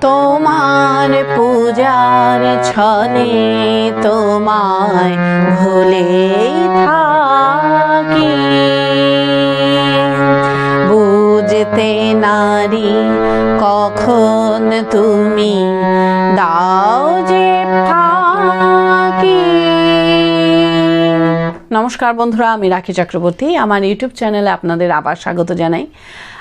তোমার পূজার ছলে তোমায় ভুলে থাকি। বুঝতে নারী, কখন তুমি দাও যে নমস্কার বন্ধুরা, আমি রাখি চক্রবর্তী। আমার ইউটিউব চ্যানেলে আপনাদের আবার স্বাগত জানাই।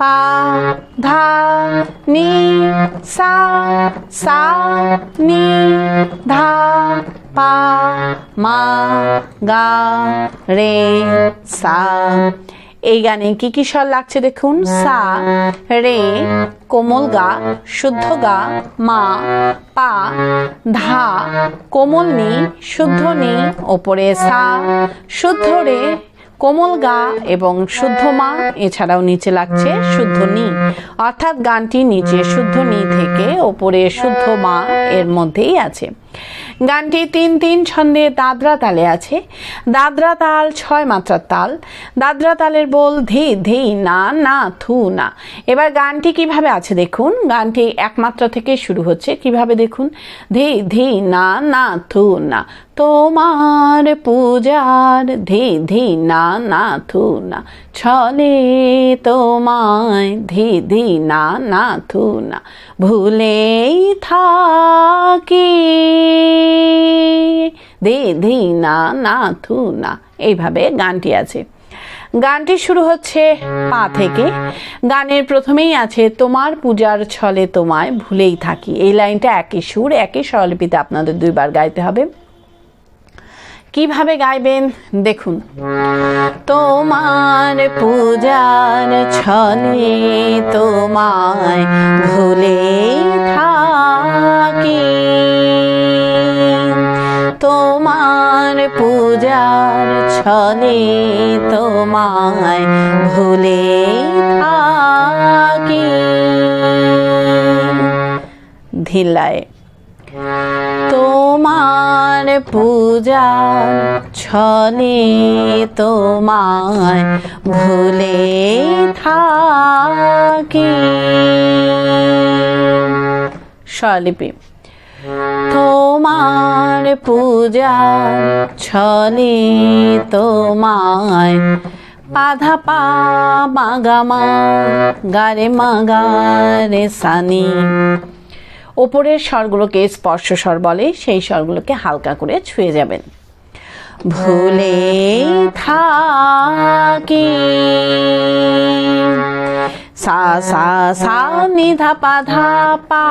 পা ধা নি, সা সা, নি, ধা পা মা গা, রে, সা এই গানে কি কি স্বর লাগছে দেখুন সা রে কোমল গা, শুদ্ধ গা, মা, পা ধা কোমল নি, শুদ্ধ নি, ওপরে সা, শুদ্ধ রে কোমল গা এবং শুদ্ধ মা, এছাড়াও নিচে লাগছে শুদ্ধ নি। অর্থাৎ গানটি নিচে শুদ্ধ নি থেকে ওপরে শুদ্ধ মা এর মধ্যেই আছে। গানটি তিন তিন ছন্দে দাদরা তালে আছে। দাদরা তাল ছয় মাত্রার তাল। দাদরা তালের বল ধি ধি না না থু না। এবার গানটি কীভাবে আছে দেখুন। গানটি এক মাত্রা থেকে শুরু হচ্ছে। কীভাবে দেখুন? ধি ধি না না থু না। তোমার পূজার ধি ধি না না থু না ছলে তোমায় ধি ধি না না থু না ভুলেই থাকি। ধি ধি না না থু না এইভাবে গানটি আছে। গানটি শুরু হচ্ছে পা থেকে। গানের প্রথমেই আছে, তোমার পূজার ছলে তোমায় ভুলেই থাকি। এই লাইনটা একই সুর একই স্বরলিপিতে আপনাদের দুইবার গাইতে হবে। কীভাবে গাইবেন? দেখুন। তোমার পূজার ছলে তোমায় ভুলে থাকি। তোমার পূজার ছলে তোমায় ভুলে থাকি। ধিলায় পূজা ছলে তোমায় ভুলে থাকি। স্বলিপি তোমার পূজা ছলে তোমায় পাধা পা মাগামা গারে মাগারে সানি। ওপরের স্বরগুলোকে স্পর্শ স্বর বলে, সেই স্বরগুলোকে হালকা করে ছুঁয়ে যাবেন। ভুলে থাকি। সা সা সা নিধা পা, ধা, পা।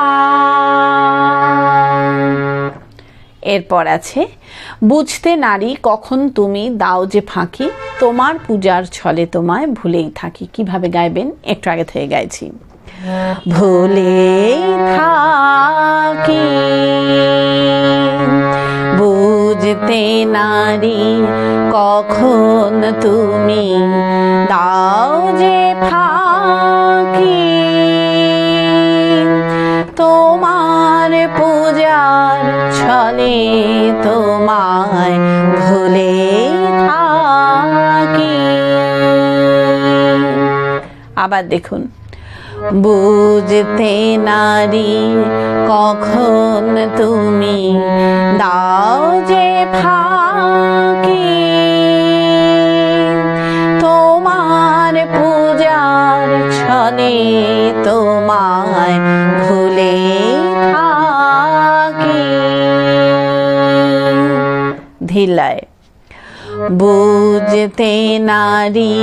এরপর আছে, বুঝতে নারী, কখন তুমি দাও যে ফাঁকি, তোমার পূজার ছলে তোমায় ভুলেই থাকি। কীভাবে গাইবেন? একটু আগে থেকে গাইছি। ভুলে থাকি। বুঝতে নারী, কখন তুমি দাও যে ফাঁকি তোমার পূজার ছলে তোমায় ভুলে থাকি। আবার দেখুন। বুঝতে নারী কখন তুমি দাও যে ফাঁকি তোমার পূজার ছলে তোমায় ভুলে থাকি। ধিলায় বুঝতে নারী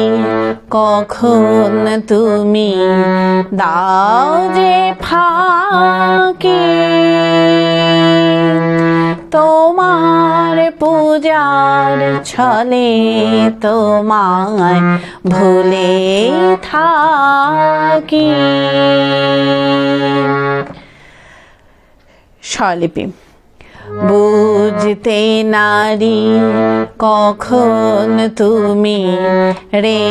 কখন তুমি দাও যে ফাঁকি? তোমার পূজার ছলে তোমায় ভুলে থাকি। স্বরলিপি। বুঝতে নারী, কখন তুমি রে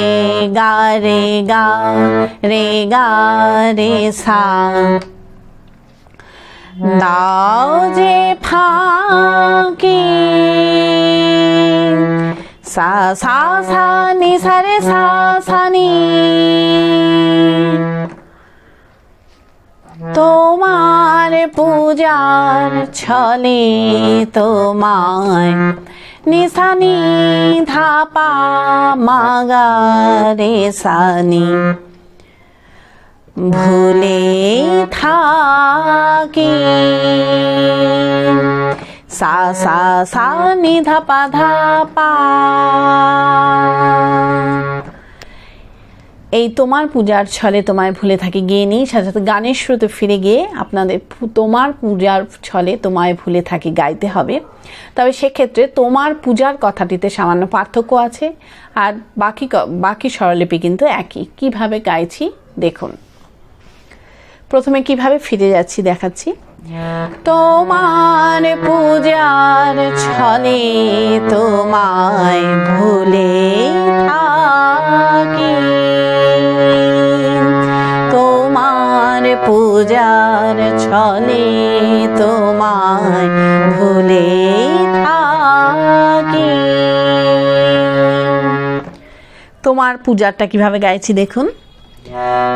গা রে গা রে গা, রে সা? দাও যে ফাঁকি। সা সা সা, নি, সা, রে, সা সা, নি। পূজার ছলে তোমায় নিশানি ধাপা মাগা রে সানি। ভুলে থাকি। সা সা সা নি ধাপা ধাপা এই তোমার পূজার ছলে তোমায় ভুলে থাকি, গিয়ে নিই সাথে সাথে গানের শ্রোতে ফিরে গিয়ে আপনাদের তোমার পূজার ছলে তোমায় ভুলে থাকি গাইতে হবে। তবে সেক্ষেত্রে তোমার পূজার কথাটিতে সামান্য পার্থক্য আছে, আর বাকি বাকি স্বরলিপি কিন্তু একই। কীভাবে গাইছি, দেখুন। প্রথমে কীভাবে ফিরে যাচ্ছি, দেখাচ্ছি। তোমার পূজার ছলে তোমায় ভুলে থাকি। তোমার পূজার ছলে তোমায় ভুলে থাকি। তোমার পূজারটা কীভাবে গাইছি দেখুন।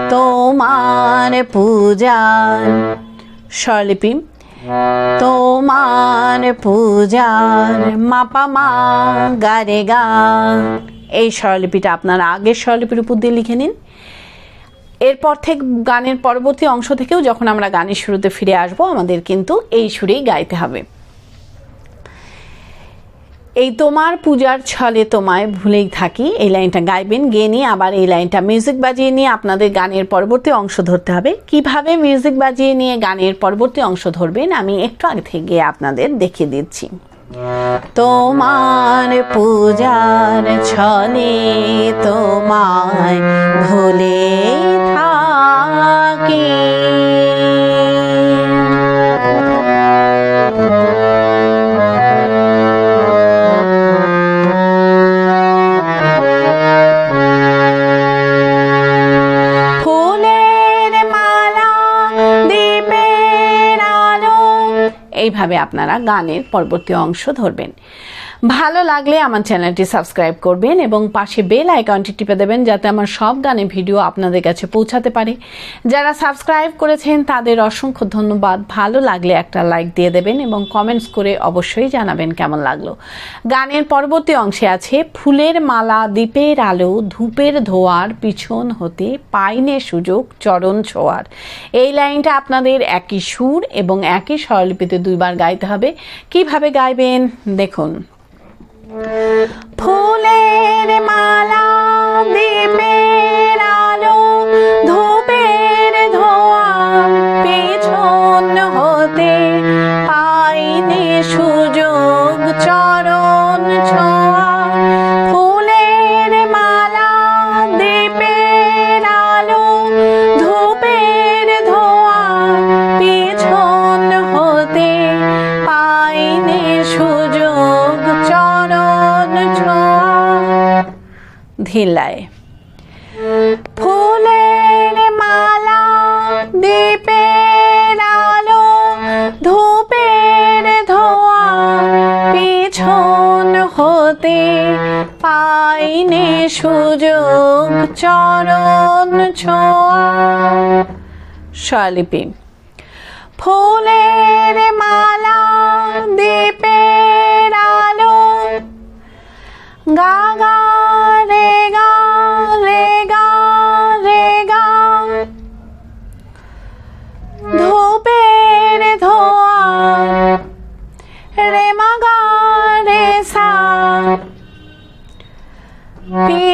তোমার পূজার স্বরলিপি। তোমার পূজার মাপা মা গারে গান এই স্বরলিপিটা আপনার আগের স্বরলিপির উপর দিয়ে লিখে নিন। এরপর থেকে গানের পরবর্তী অংশ থেকেও যখন আমরা গানের শুরুতে ফিরে আসব, আমাদের কিন্তু এই সুরেই গাইতে হবে। এই তোমার পূজার ছলে তোমায় ভুলেই থাকি। এই লাইনটা গাইবেন, গেয়ে নিয়ে আবার এই লাইনটা মিউজিক বাজিয়ে নিয়ে আপনাদের গানের পরবর্তী অংশ ধরতে হবে। কীভাবে মিউজিক বাজিয়ে নিয়ে গানের পরবর্তী অংশ ধরবেন, আমি একটু আগে থেকে আপনাদের দেখিয়ে দিচ্ছি। তোমার পূজার ছলে তোমায় ভুলে থাকি। এইভাবে আপনারা গানের পরবর্তী অংশ ধরবেন। ভালো লাগলে আমার চ্যানেলটি সাবস্ক্রাইব করবেন এবং পাশে বেল আইকনটি টিপে দেবেন যাতে আমার সব গানের ভিডিও আপনাদের কাছে পৌঁছাতে পারে। যারা সাবস্ক্রাইব করেছেন, তাদের অসংখ্য ধন্যবাদ। ভালো লাগলে একটা লাইক দিয়ে দেবেন এবং কমেন্টস করে অবশ্যই জানাবেন কেমন লাগল। গানের পরবর্তী অংশে আছে, ফুলের মালা দ্বীপের আলো, ধূপের ধোয়ার পিছন হতে পাইনে সুযোগ, চরণ ছোঁয়ার। এই লাইনটা আপনাদের একই সুর এবং একই স্বরলিপিতে দুইবার গাইতে হবে। কীভাবে গাইবেন? দেখুন। ফুলের মালা দ্বীপের আলো পিছন হতে পাইনে সুযোগ চরণ ছোঁয়া। স্বলিপি। ফুলের মালা দ্বীপের আলো গা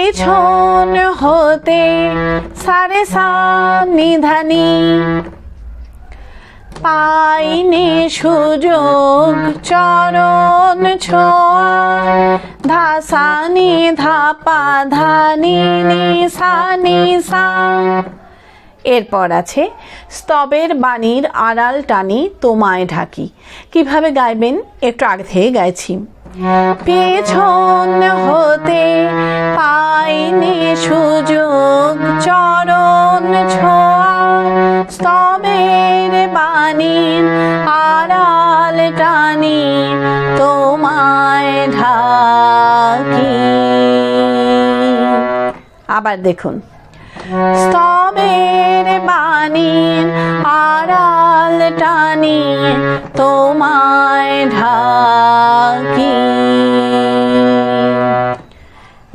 পিছন হতে সারে সা নিধানি পাইনি সুযোগ চরণ ছোঁয়া, ধাসানি ধাপা ধানি নি নি সা। এরপর আছে, স্তবের বাণীর আড়াল টানি তোমায় ঢাকি। কীভাবে গাইবেন? একটু আগে থেকে গাইছি। পেছন হতে পাইনি সুযোগ চরণ ছোঁয়া। স্তবের বাণীর আড়াল টানি তোমায় ঢাকি। আবার দেখুন। স্তবের বাণীর আড়াল টানি তোমায় ঢাকি।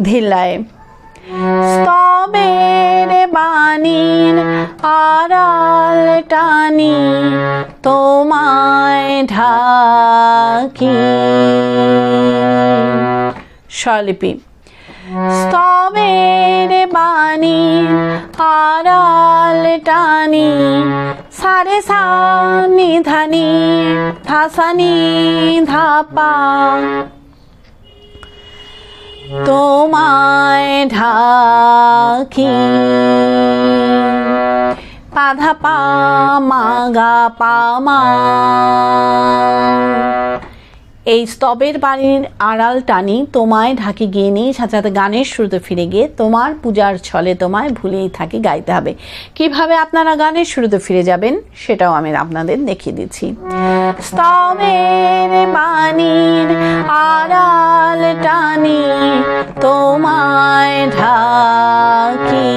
ধিলায় স্তবের বাণীর আড়াল টানি তোমায় ঢাকি। স্বলিপি স্তবের বাণী আড়াল টানি সারে সা নিধানি ধাসানি ধাপা। তোমায় ঢাকি। পাধা পা মাগা পামা এই স্তবের বাড়ির আড়াল টানি তোমায় ঢাকি গিয়ে নিয়ে সাথে সাথে গানের শুরুতে ফিরে গিয়ে তোমার পূজার ছলে তোমায় ভুলেই থাকি গাইতে হবে। কীভাবে আপনারা গানের শুরুতে ফিরে যাবেন সেটাও আমি আপনাদের দেখিয়ে দিচ্ছি। স্তবের বাণীর আড়াল টানি তোমায় ঢাকি।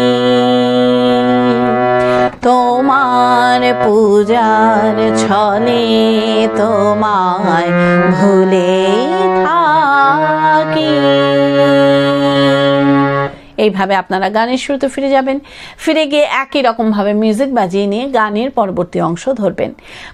তোমার পূজার ছলে তোমায় ভুলে থাকি। এইভাবে আপনারা গানের শুরুতে ফিরে যাবেন। ফিরে গিয়ে একই রকমভাবে মিউজিক বাজিয়ে নিয়ে গানের পরবর্তী অংশ ধরবেন।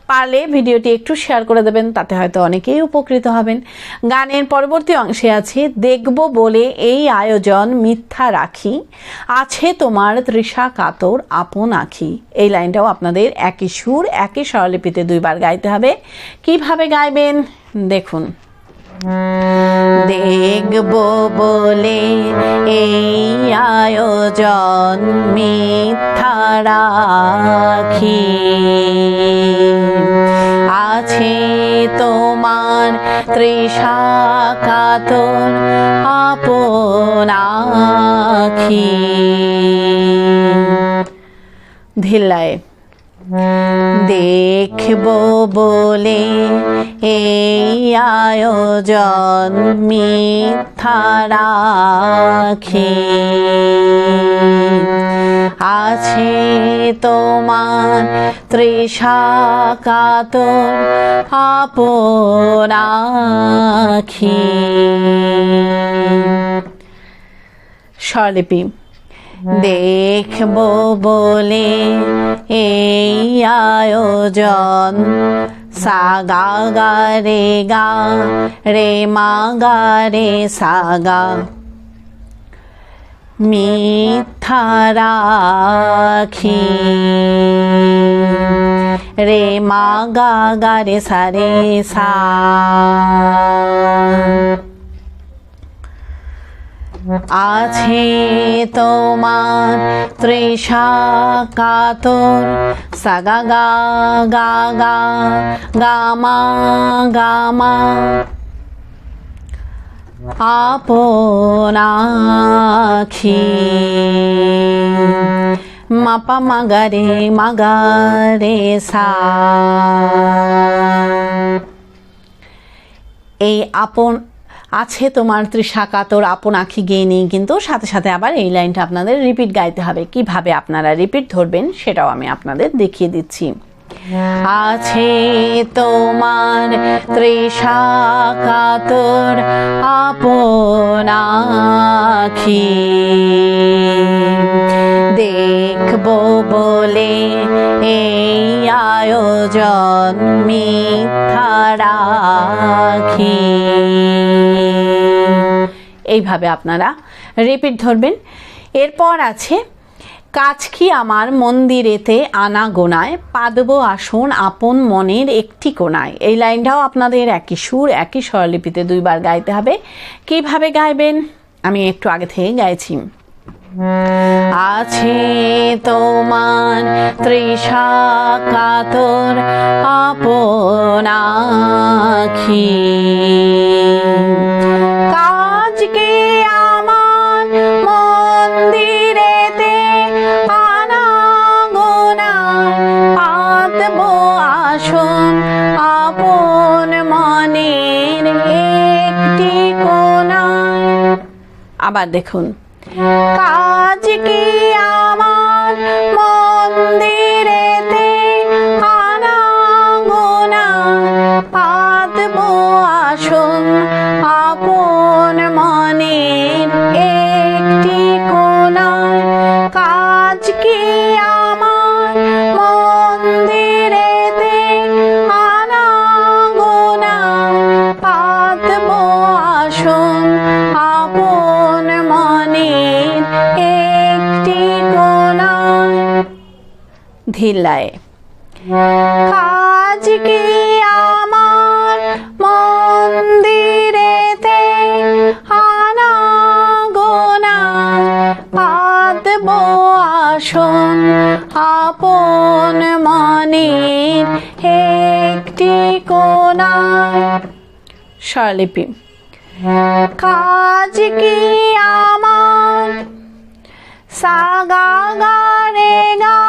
পারলে ভিডিওটি একটু শেয়ার করে দেবেন, তাতে হয়তো অনেকেই উপকৃত হবেন। গানের পরবর্তী অংশে আছে, দেখব বলে এই আয়োজন মিথ্যা রাখি, আছে তোমার তৃষা কাতর আপন আখি। এই লাইনটাও আপনাদের একই সুর, একই স্বরলিপিতে দুইবার গাইতে হবে। কীভাবে গাইবেন? দেখুন। দেখব বলে এই আয়োজন মিথ্যা রাখি। আছে তোমার তৃষা কাতর আপন ধিল্লায়। দেখব বলে এই আয়োজন মিথ্যা রাখি। আছে তোমার তৃষা কাতর আপন আখি স্বরলিপি। দেখব বলে এই আয়োজন। সাগা গা রে গা, রে মা গা রে সাগা। মিথ্যা রাখি। রে মা গা গা রে সা রে সা। আছে তোমার তৃষা কাতর। সাগা গা গা গা গামা গামা আপনাখি। মাপা মাগারে মাগারে সা। এই আপন আছে তোমার তৃষা কাতর আপন আঁখি গিয়ে নেই, কিন্তু সাথে সাথে আবার এই লাইনটা আপনাদের রিপিট গাইতে হবে। কীভাবে আপনারা রিপিট ধরবেন সেটাও আমি আপনাদের দেখিয়ে দিচ্ছি। আছে তোমার তৃষা কাতর আপন আখি। দেখব বলে এই আয়োজন মিথ্যা রাখি এইভাবে আপনারা রিপিট ধরবেন। এরপর আছে কাজকি আমার মন্দিরেতে আনা গোনায়, পাদব আসন আপন মনের একটি কোনায়। এই লাইনটাও আপনাদের একই সুর, একই স্বরলিপিতে দুইবার গাইতে হবে। কীভাবে গাইবেন? আমি একটু আগে থেকে গাইছি। আছে তোমার তৃষা কাতর আপনাখি আবার দেখুন। ধিলায় কাজ কি আমার মন্দিরেতে পাতব আসন আপন মনের একটি কোনায় স্বরলিপি। কাজ কি আমার সাগা গারে গা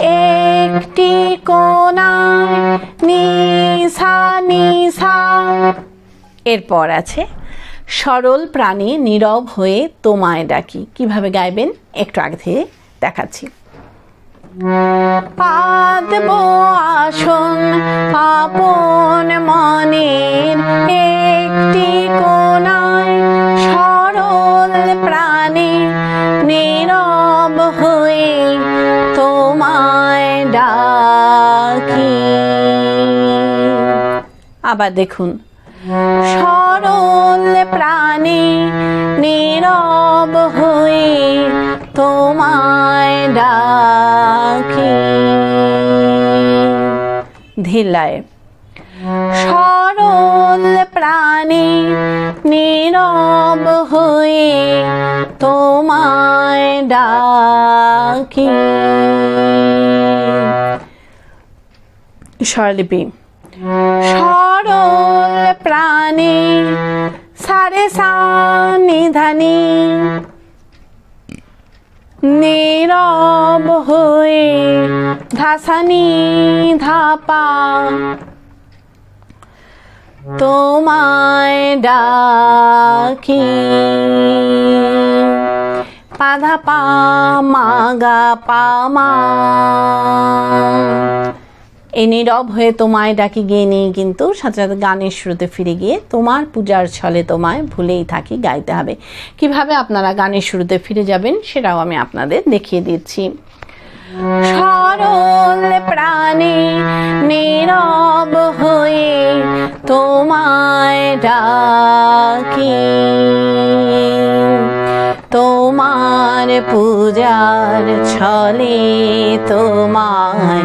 একটি কোনায় নিশা নিশা। এরপর আছে, সরল প্রাণী নীরব হয়ে তোমায় ডাকি। কীভাবে গাইবেন? একটু আগে থেকে দেখাচ্ছি। পাদব আসন আপন মনের একটি কোনায় সরল প্রাণে নীরব হয়ে ডাকি। আবার দেখুন। সরল প্রাণী নীরব হয়ে তোমায় ডাকি। ধিলায় সরল প্রাণী নীরব হয়ে তোমায় ডাকি। স্বরলিপি সরল প্রাণে, সারে সানিধানি নীরব হয়ে ধাসানি ধাপা। তোমায় ডাকি। পাধা পা, মাগা পামা এই নীরব হয়ে তোমায় ডাকি গিয়ে নিয়ে কিন্তু। সাথে সাথে গানের শুরুতে ফিরে গিয়ে তোমার পূজার ছলে তোমায় ভুলেই থাকি গাইতে হবে। কীভাবে আপনারা গানের শুরুতে ফিরে যাবেন সেটাও আমি আপনাদের দেখিয়ে দিচ্ছি। সরল প্রাণে নীরব হয়ে তোমায় ডাকি। তোমার পূজার ছলে তোমায়